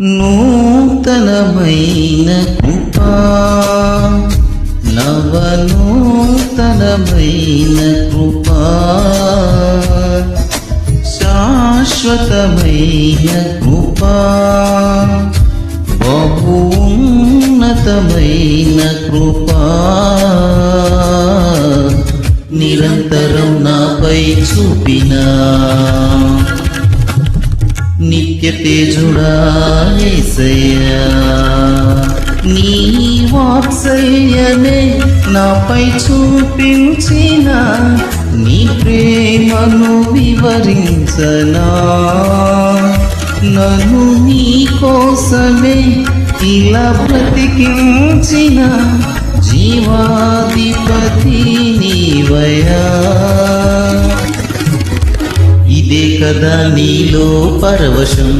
నూతనమైన కృపా నవనూతనమైన కృపా శాశ్వతమైన కృపా బహున్నతమైన కృపా. నిరంతరం నాపై చూపినా నిత్య తేజుడా నీ వాత్సల్యమే నాపై చూపించిన నీ ప్రేమను వివరించనా నన్ను నీ కోసమే ఇలా బ్రతికించిన జీవా కదా నీలో పరవశం.